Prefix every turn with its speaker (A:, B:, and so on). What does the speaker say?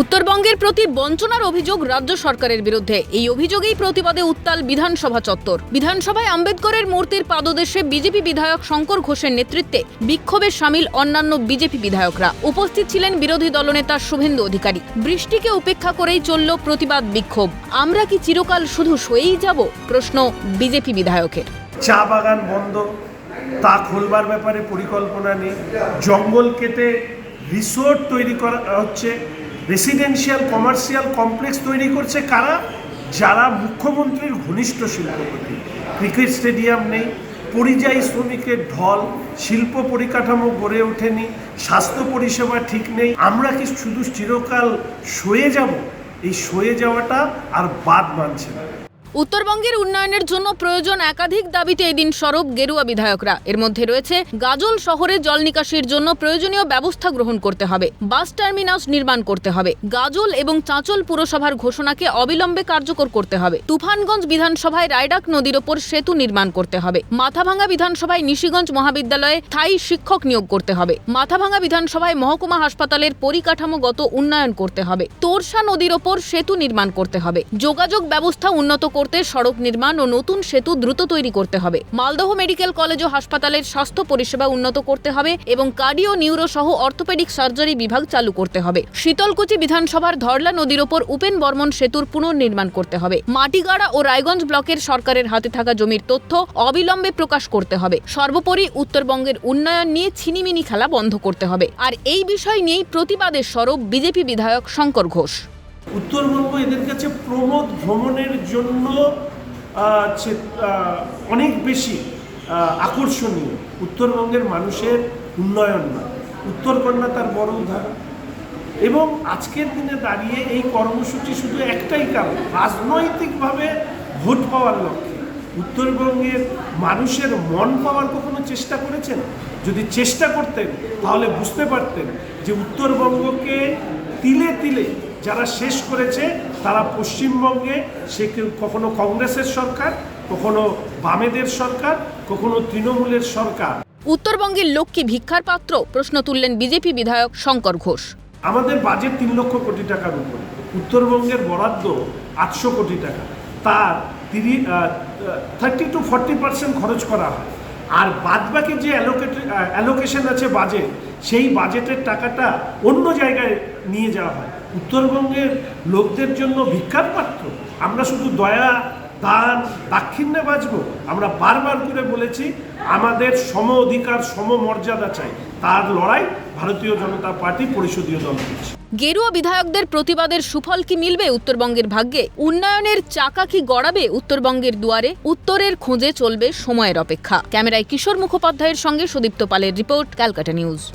A: উত্তরবঙ্গের প্রতি বঞ্চনার অভিযোগ রাজ্য সরকারের বিরুদ্ধে। এই অভিযোগেই প্রতিবাদে উত্তাল বিধানসভা চত্বর। বিধানসভায় আম্বেদকরের মূর্তির পাদদেশে বিজেপি বিধায়ক শঙ্কর ঘোষের নেতৃত্বে বিক্ষোভে সামিল অন্যান্য বিজেপি বিধায়করা। উপস্থিত ছিলেন বিরোধী দলনেতা শুভেন্দু অধিকারী। বৃষ্টিকে উপেক্ষা করেই চলল প্রতিবাদ বিক্ষোভ। আমরা কি চিরকাল শুধু সয়েই যাব? প্রশ্ন বিজেপি বিধায়কের।
B: চা বাগান বন্ধ, তা খোলবার ব্যাপারে পরিকল্পনা নেই। জঙ্গল কেটে রিসোর্ট তৈরি করা হচ্ছে। রেসিডেন্সিয়াল কমার্শিয়াল কমপ্লেক্স তৈরি করছে কারা? যারা মুখ্যমন্ত্রীর ঘনিষ্ঠ শিল্পপতি ক্রিকেট স্টেডিয়াম নেই, পরিযায়ী শ্রমিকের ঢল, শিল্প পরিকাঠামো গড়ে ওঠেনি, স্বাস্থ্য পরিষেবা ঠিক নেই। আমরা কি শুধু চিরকাল সয়ে যাব? এই সয়ে যাওয়াটা আর বাদ মানছে না।
A: উত্তরবঙ্গের উন্নয়নের জন্য প্রয়োজন একাধিক দাবিতে এদিন সরব গেরুয়া বিধায়করা। এর মধ্যে রয়েছে, গাজল শহরে জল নিকাশির জন্য প্রয়োজনীয় ব্যবস্থা গ্রহণ করতে হবে, বাস টার্মিনাস নির্মাণ করতে হবে, গাজল এবং চাঁচল পুরসভার ঘোষণাকে অবিলম্বে কার্যকর করতে হবে, তুফানগঞ্জ বিধানসভায় রায়ডাক নদীর ওপর সেতু নির্মাণ করতে হবে, মাথাভাঙ্গা বিধানসভায় নিশিগঞ্জ মহাবিদ্যালয়ে স্থায়ী শিক্ষক নিয়োগ করতে হবে, মাথাভাঙ্গা বিধানসভায় মহকুমা হাসপাতালের পরিকাঠামোগত উন্নয়ন করতে হবে, তোরসা নদীর ওপর সেতু নির্মাণ করতে হবে, যোগাযোগ ব্যবস্থা উন্নত করতে সড়ক নির্মাণ ও নতুন সেতু দ্রুত তৈরি করতে হবে। মালদহ মেডিকেল কলেজ ও হাসপাতালের স্বাস্থ্য পরিষেবা উন্নত করতে হবে এবং কার্ডিও নিউরো সহ অর্থোপেডিক সার্জারি বিভাগ চালু করতে হবে। শীতলকুচি বিধানসভার ধরলা নদীর ওপর উপেন বর্মন সেতুর পুনর্নির্মাণ করতে হবে। মাটিগাড়া ও রায়গঞ্জ ব্লকের সরকারের হাতে থাকা জমির তথ্য অবিলম্বে প্রকাশ করতে হবে। সর্বোপরি উত্তরবঙ্গের উন্নয়ন নিয়ে ছিনিমিনি খেলা বন্ধ করতে হবে। আর এই বিষয় নিয়েই প্রতিবাদের স্বরূপ বিজেপি বিধায়ক শঙ্কর ঘোষ।
B: উত্তরবঙ্গ এদের কাছে প্রমোদ ভ্রমণের জন্য অনেক বেশি আকর্ষণীয়। উত্তরবঙ্গের মানুষের উন্নয়ন না। উত্তরকন্যা তার বড় উদাহরণ। এবং আজকের দিনে দাঁড়িয়ে এই কর্মসূচি শুধু একটাই কারণ, রাজনৈতিকভাবে ভোট পাওয়ার লক্ষ্যে। উত্তরবঙ্গের মানুষের মন পাওয়ার কখনো চেষ্টা করেছেন? যদি চেষ্টা করতেন, তাহলে বুঝতে পারতেন যে উত্তরবঙ্গকে তিলে তিলে যারা শেষ করেছে তারা পশ্চিমবঙ্গে সে কখনো কংগ্রেসের সরকার কখনো বামেদের সরকার কখনো তৃণমূলের সরকার।
A: উত্তরবঙ্গের লক্ষ্মী ভিক্ষার পাত্র প্রশ্ন তুললেন বিজেপি বিধায়ক শঙ্কর ঘোষ।
B: আমাদের বাজেট তিন লক্ষ কোটি টাকার উপরে। উত্তরবঙ্গের বরাদ্দ আটশো কোটি টাকা। তার তিরিশ থার্টি টু ফর্টি পার্সেন্ট খরচ করা হয়। আর বাদবাকি যে অ্যালোকেট অ্যালোকেশন আছে বাজেট সেই বাজেটের টাকাটা অন্য জায়গায় নিয়ে যাওয়া হয়। উত্তরবঙ্গের লোকদের জন্য ভিক্ষার পাত্র। আমরা শুধু দয়া, দান, দাক্ষিণ্যে বাঁচব। আমরা বারবার করে বলেছি, আমাদের সম অধিকার, সম মর্যাদা চাই। তার লড়াই ভারতীয় জনতা পার্টি পরিষদীয় দল করছে।
A: গেরুয়া বিধায়কদের প্রতিবাদের সুফল কি মিলবে উত্তরবঙ্গের ভাগ্যে? উন্নয়নের চাকা কি গড়াবে উত্তরবঙ্গের দুয়ারে? উত্তরের খোঁজে চলবে সময়ের অপেক্ষা। ক্যামেরায় কিশোর মুখোপাধ্যায়ের সঙ্গে সুদীপ্ত পালের রিপোর্ট, ক্যালকাটা নিউজ।